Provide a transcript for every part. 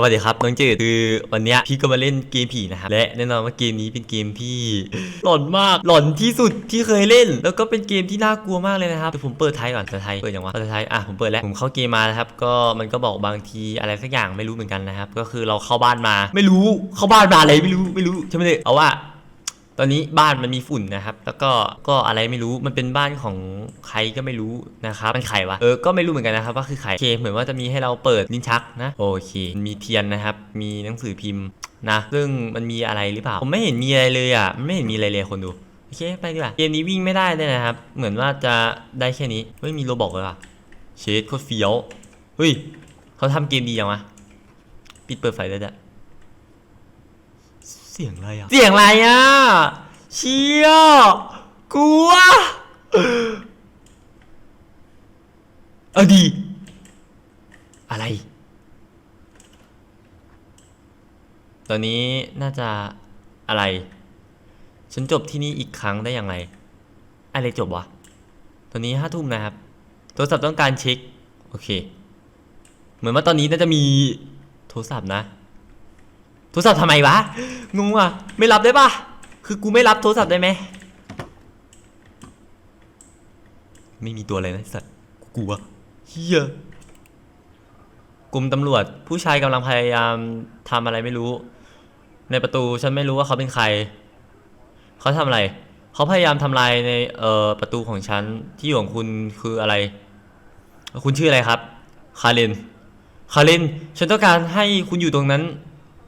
สวัสดีครับน้องจืดคือวันนี้พี่ก็มาเล่นเกมผีนะครับและแน่นอนว่าเกมนี้เป็นเกมที่หลอนมากหลอนที่สุดที่เคยเล่น แล้วก็เป็นเกมที่น่ากลัวมากเลยนะครับเดี๋ยวผมเปิดไทยก่อนเปิดไทยเปิดอย่างวะเปิดไทยอะผมเปิดแล้วผมเข้าเกมมานะครับก็มันก็บอกบางทีอะไรสักอย่างไม่รู้เหมือนกันนะครับก็คือเราเข้าบ้านมา ไม่รู้เข้าบ้านมาอะไรไม่รู้ไม่รู้ใช่ไหมเด็กเอาว่า ตอนนี้บ้านมันมีฝุ่นนะครับ แล้วก็ก็อะไรไม่รู้มันเป็นบ้านของใครก็ไม่รู้นะครับมันใครวะเออก็ไม่รู้เหมือนกันนะครับว่าคือใครโอเคเหมือนว่าจะมีให้เราเปิดลิ้นชักนะโอเค มีเทียนนะครับ มีหนังสือพิมพ์นะซึ่งมันมีอะไรหรือเปล่าผมไม่เห็นมีอะไรเลยอะไม่เห็นมีอะไรเลยคนดูโอเคไปดีกว่าเกมนี้วิ่งไม่ได้เลยนะครับ เหมือนว่าจะได้แค่นี้เฮ้ยมีโรบอกเลยว่ะเชดโคตรเฟี้ยวเฮ้ยเขาทำเกมดีอยังวะปิดเปิดไฟได้ด้วย สียงอะไรอะ เสียงอะไรอะ เชี่ยกลัวเอดี อะไร ตอนนี้น่าจะอะไร ฉันจบที่นี่อีกครั้งได้ยังไง อะไรจบวะ ตอนนี้ห้าทุ่มนะครับ โทรศัพท์ต้องการเช็ค โอเค เหมือนว่าตอนนี้น่าจะมีโทรศัพท์นะ โทรศัพท์ทำไมวะงงอะไม่รับได้ปะคือกูไม่รับโทรศัพท์ได้ไหมไม่มีตัวอะไรนะสัตว์กูกลัวเฮียกลุ่มตำรวจผู้ชายกำลังพยายามทำอะไรไม่รู้ ในประตูฉันไม่รู้ว่าเขาเป็นใคร เขาทำอะไร เขาพยายามทำลายในเอ่อประตูของฉันที่อยู่ของคุณคืออะไร คุณชื่ออะไรครับ คาเรนคาเรนฉันต้องการให้คุณอยู่ตรงนั้น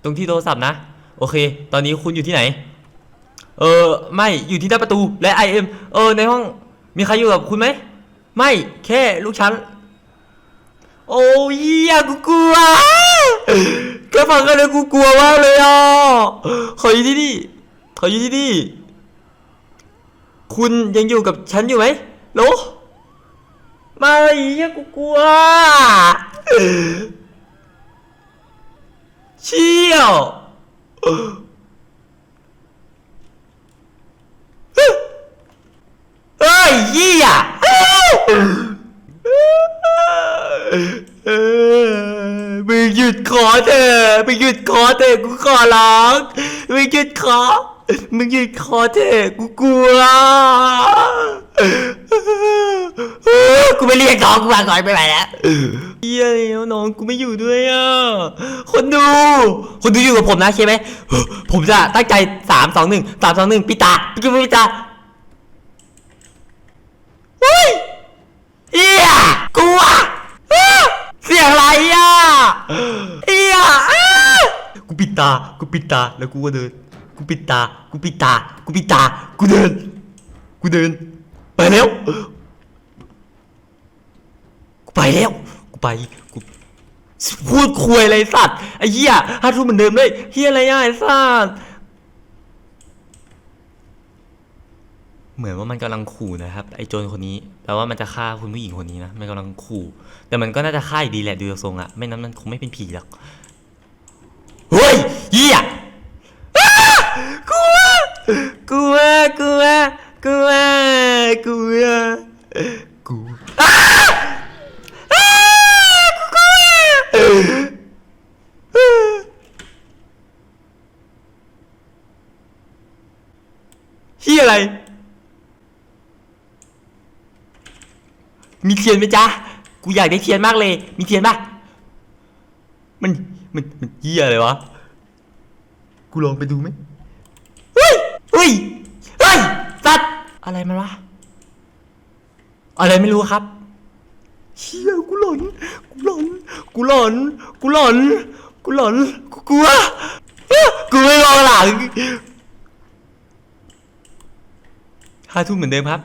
ตรงที่โทรศัพท์นะ โอเค ตอนนี้คุณอยู่ที่ไหน เออไม่อยู่ที่หน้าประตูและ IM เออในห้องมีใครอยู่กับคุณไหมไม่แค่ลูกฉันโอ้ยเหี้ยกูกลัวแค่ฟังกันเลยกูกลัวมากเลยอะขออยู่ที่นี่ขออยู่ที่นี่ คุณยังอยู่กับฉันอยู่ไหมโลไม่เหี้ยกูกลัว เชี่ยวเฮ้ยเหี้ยเออมึงหยุดขอเถอะมึงหยุดขอเถอะกูขอร้องมึงหยุดขอ มึงยุดขอเถอะกูกลัวกูไม่เรียกน้องกูมาก่อนไม่ไหวแล้วเฮียแล้วน้องกูไม่อยู่ด้วยอะ คนดู คนดูอยู่กับผมนะใช่ไหม ผมจะตั้งใจสามสองหนึ่งสามสองหนึ่งปิดตาปิดปิดตาเฮ้ยเฮียกลัวอ้าเสียงอะไรอะเฮียอ้ากูปิดตา กูปิดตา แล้วกูก็เดิน กูปิดตา กูปิดตา กูปิดตา กูเดิน กูเดิน ไปแล้ว กูไปแล้ว กูไป กูพูดคุยอะไรสัตว์ไอ้เหี้ยห้าทุ่มเหมือนเดิมเลยเหี้ยอะไรอะไอ้สัตว์เหมือนว่ามันกำลังขู่นะครับไอ้โจรคนนี้แปลว่ามันจะฆ่าคุณผู้หญิงคนนี้นะมันกำลังขู่ แต่มันก็น่าจะฆ่าอยู่ดีแหละดูทรงอะไม่นั้นมันคงไม่เป็นผีหรอก เฮ้ยเหี้ยอ้ากลัว กลัว กลัว กลัว กลัว กลัวอ้าอ้ากูกลัวเฮีย อะไร มีเทียนไหมจ๊ะ กูอยากได้เทียนมากเลย มีเทียนปะมัน มัน มันเหี้ยอะไรวะ กูลองไปดูไหมเฮ้ยเฮ้ยเฮ้ยสัตว์อะไรมันวะ อะไรไม่รู้ครับเชี่ยกูหลอน กูหลอน กูหลอน กูหลอน กูหลอน กูกลัว กูไม่มองหลัง ห้าทุ่มเหมือนเดิมครับ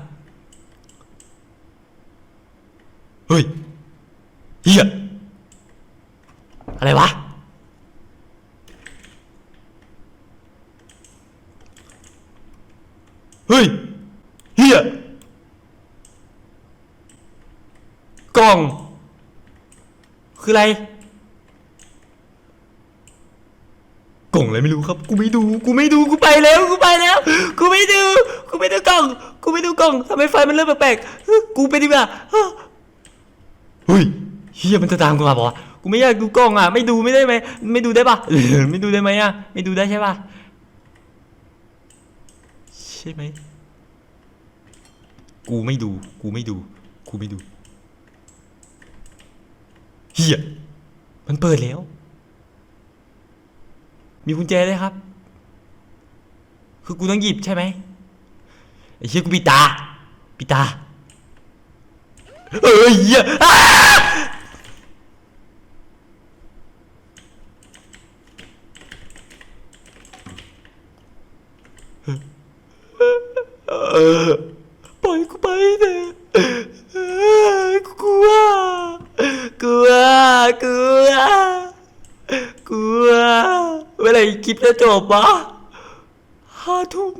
เฮ้ยเฮียอะไรวะ เฮ้ยเฮียกล่อง คืออะไร กล่ อะไรไม่รู้ครับ กูไม่ดู กูไม่ดู กูไปแล้ว กูไปแล้ว กูไม่ดู กูไม่ดูกล่อง กูไม่ดูกล่องทำไมไฟมันเริ่มแปลกๆ กูไปดีกว่าเฮ้ยเฮียมันจะตามกูมาบอกว่าวะกูไม่อยากดูกล้องอะ ไม่ดูไม่ได้ไหม ไม่ดูได้ปะไม่ดูได้ไหมอะ ไม่ดูได้ใช่ปะใช่ไหม กูไม่ดู กูไม่ดู กูไม่ดูเฮียมันเปิดแล้ว มีกุญแจเลยครับ คือกูต้องหยิบใช่ไหมไอ้เฮียกูปิดตาปิดตาเอ้ยเฮียอ้าเออปล่อยกูไปเถอะเออกูกลัวกลัวกลัวกลัวเมื่อไหร่คลิ ปจะจบวะห้าทุ่ม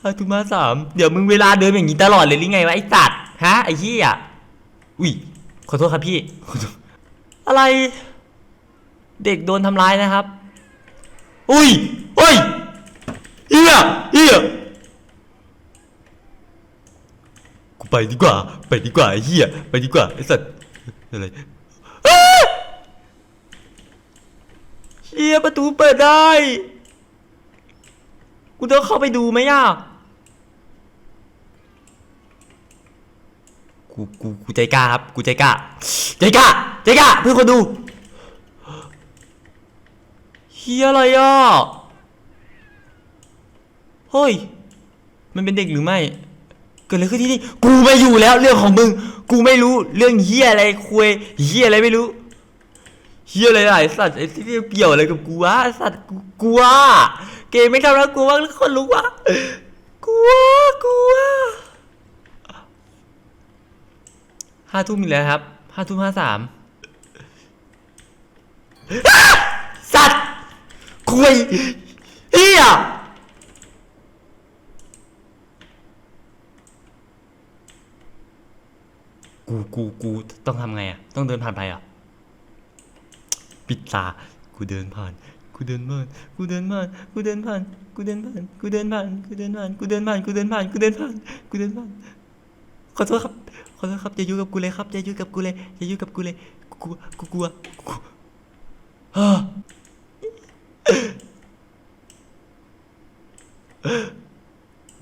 ห้าทุ่มมาสามเดี๋ยวมึงเวลาเดินอย่างนี้ตลอดเลยหรือไงวะไอ้สัตว์ฮะไอ้เหี้ยอุ้ยขอโทษครับพี่อะไร เด็กโดนทำร้ายนะครับ อุ้ยอุ้ยเฮียเฮียกูไปดีกว่า ไปดีกว่าไอ้เฮียไปดีกว่าไอ้สัตว์อะไรอ้า เฮียประตูเปิดได้ กูต้องเข้าไปดูไหมอะ กู กู กูใจกล้าครับ กูใจกล้า ใจกล้า ใจกล้า เพื่อคนดูเฮียอะไรอะ เฮ้ย มันเป็นเด็กหรือไม่ เกิดอะไรขึ้นที่นี่ กูไม่อยู่แล้วเรื่องของมึง กูไม่รู้เรื่องเฮียอะไรคุยเฮียอะไรไม่รู้ เฮียอะไรล่ะไอ้สัตว์ไอ้ที่เกี่ยวอะไรกับกูวะไอสัตว์กูกลัวเกมไม่ทำแล้วกูว่าแล้วคนรู้วะกลัวกลัวห้าทุ่มอีกแล้วครับห้าทุ่มห้าสามสัตว์คุยเฮียกูกูกูต้องทำไงอะ ต้องเดินผ่านไปอะ ปิดตา กูเดินผ่าน กูเดินผ่าน กูเดินผ่าน กูเดินผ่าน กูเดินผ่าน กูเดินผ่าน กูเดินผ่าน กูเดินผ่าน กูเดินผ่าน กูเดินผ่าน กูเดินผ่าน ขอโทษครับ ขอโทษครับอย่าอยู่กับกูเลยครับอย่าอยู่กับกูเลยอย่าอยู่กับกูเลย กูกูกลัวกูฮ่า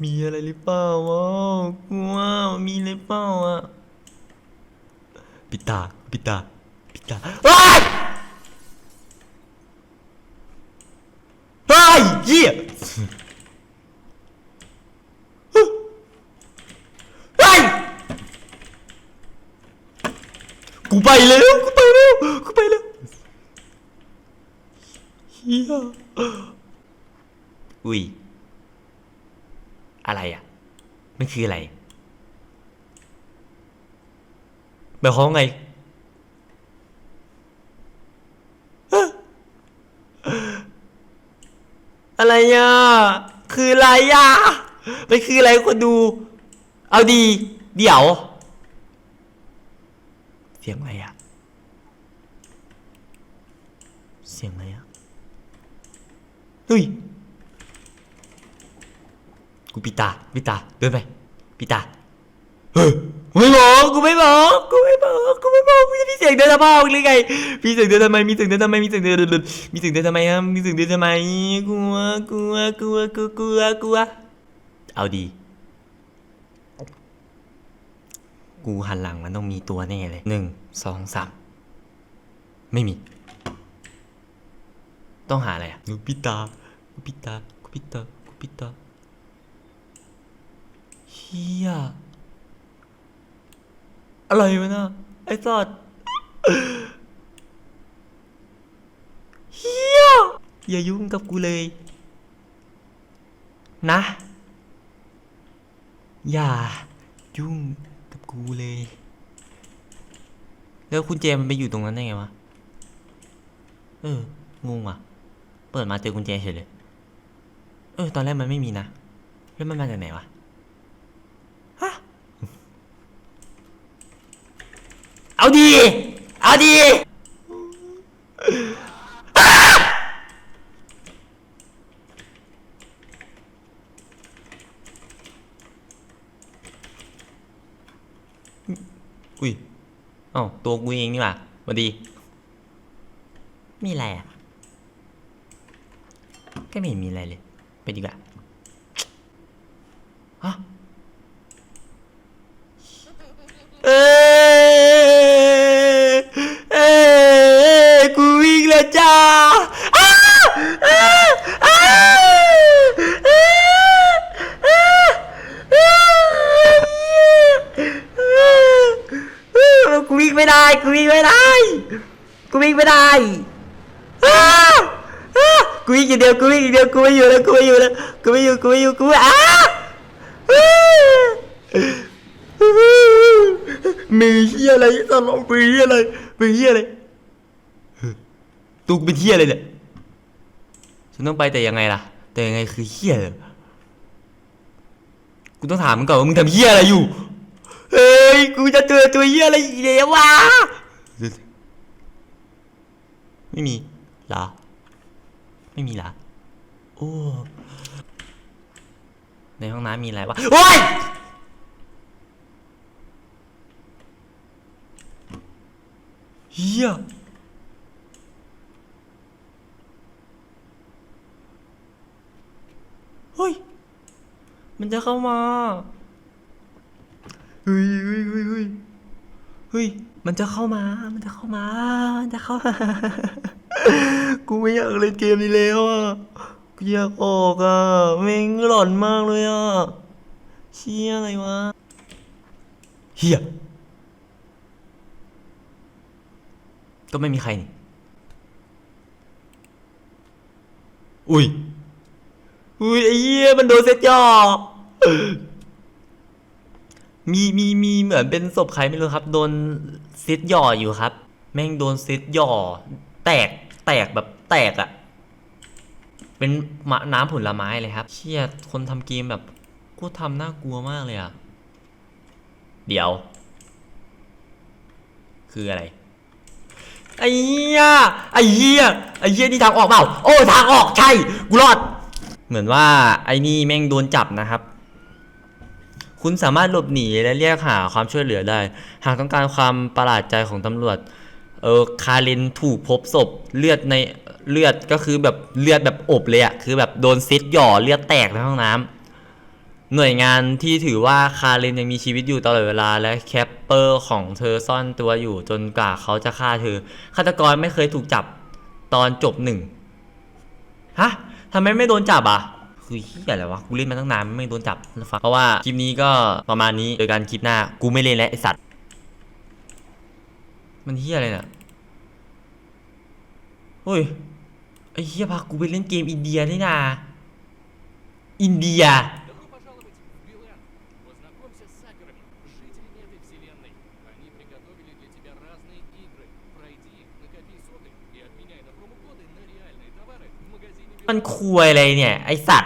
มีอะไรหรือเปล่าวะกลัวมีอะไรเปล่าอะปิดตาปิดตาปิดตาเฮ้ย เฮ้ยเหี้ยเฮ้ยกูไปแล้วกูไปแล้วกูไปแล้วเฮียอุ้ย อะไรอะ มันคืออะไรหมายความว่าไง อะไรอะ คืออะไรอะมันคืออะไรคนดู เอาดี เดี๋ยว เสียงอะไรอะ เสียงอะไรอะเฮ้ยกูปิตาปิตาเดินไปปิดตาเฮ้ยกู ไม่บอกกูไม่บอกกูไม่บอกกูไม่บอกมีเสียงเดินทำไมหรือไงมีเสียงเดินทำไมมีเสียงเดินทำไมมีเสียงเดินมีเสียงเดินทำไมครับมีเสียงเดินทำไมกลัวกลัวกลัวกลัวกลัวกลัวเอาดี กูหันหลังมันต้องมีตัวแน่เลยหนึ่งสองสามไม่มี ต้องหาอะไรอะกูปิดตากูปิดตากูปิดตากูปิดตาเฮีย อะไรวะน่ะไอ้สัตว์เฮียอย่ายุ่งกับกูเลย นะ อย่ายุ่งกับกูเลย แล้วคุณเจมันไปอยู่ตรงนั้นได้ไงวะ เออ งงอะ เปิดมาเจอกุญแจเฉยเลย เออ ตอนแรกมันไม่มีนะ แล้วมันมาจากไหนวะ เอาดี เอาดี อุ้ยเอ้าตัวกูเองนี่หว่าสวัสดี มีอะไรอะ ก็ไม่เห็นมีอะไรเลย ไปดีกว่าฮะ จ้าอกูวิ่งไม่ได้กูวิ่งไม่ได้กูวิ่งไม่ได้กูวิ่งอย่างเดียวกูวิ่งอย่างเดียวกูไม่อยู่แล้วกูไม่อยู่แล้วกูไม่อยู่กูไม่อยู่กูอ้าอ้ามือเฮียอะไรตลกมือเฮียอะไรมือเฮียอะไร ตุกเป็นเฮียอะไรเนี่ยฉันต้องไปแต่ยังไงล่ะ แต่ยังไงคือเฮียเลยกูต้องถามมึงก่อนว่ามึงทำเฮียอะไรอยู่เฮ้ยกูจะเจอตัวเฮียอะไรอีกแล้ววะไม่มีหรอไม่มีหรอโอ้ในห้องน้ำมีอะไรวะโอ้ยเฮียเฮ้ย มันจะเข้ามาเฮ้ยเฮ้ยเฮ้ยเฮ้ยเฮ้ย มันจะเข้ามา มันจะเข้ามา มันจะเข้ามา กูไม่อยากเล่นเกมนี้แล้วอะ กูอยากออกอะแม่งหลอนมากเลยอะ เชี่ยอะไรวะ เฮียก็ไม่มีใครนี่ อุ้ย อุ้ยไอ้เหี้ยมันโดนเซ็ตย่อ มีมีมีเหมือนเป็นศพใครไม่รู้ครับ โดนเซตหย่ออยู่ครับ แม่งโดนเซตหย่อ แตกแตกแบบแตกอะ่ะ เป็นมะน้ำผลไม้เลยครับ เชี่ยคนทำเกมแบบกูทำน่ากลัวมากเลยอะ่ะ เดี๋ยว คืออะไรไอ้เหี้ยไอ้เหี้ยไอ้เหี้ยนี่ทางออกเปล่า โอ้ทางออกใช่กูรอด เหมือนว่าไอ้นี่แม่งโดนจับนะครับ คุณสามารถหลบหนีและเรียกหาความช่วยเหลือได้ หากต้องการความประหลาดใจของตำรวจ เออคารินถูกพบศพเลือดในเลือดก็คือแบบเลือดแบบอบเลยอะคือแบบโดนซิดหย่อเลือดแตกในห้องน้ำหน่วยงานที่ถือว่าคารินยังมีชีวิตอยู่ตลอดเวลาและแคปเปอร์ของเธอซ่อนตัวอยู่จนกว่าเขาจะฆ่าเธอฆาตกรไม่เคยถูกจับตอนจบหนึ่งฮะทำไมไม่โดนจับอะคือเฮียอะไรวะ กูเล่นมาตั้งนานไม่โดนจับนะฟังเพราะว่าคลิปนี้ก็ประมาณนี้เจอกันคลิปหน้า กูไม่เล่นแล้วไอสัตว์ มันเฮียอะไรเนี่ยเฮ้ย ไอเฮียพากูไปเล่นเกมอินเดียนี่นา อินเดีย Добро пожаловать в Билэн. Познакомься с сакерами, жителями этой вселенной. Они приготовили для тебя разные игры. Пройди их, накопи соты и обменяй на промокоды на реальные товары в магазине มัน Билэн. คุยอะไรเนี่ย ไอสัตว์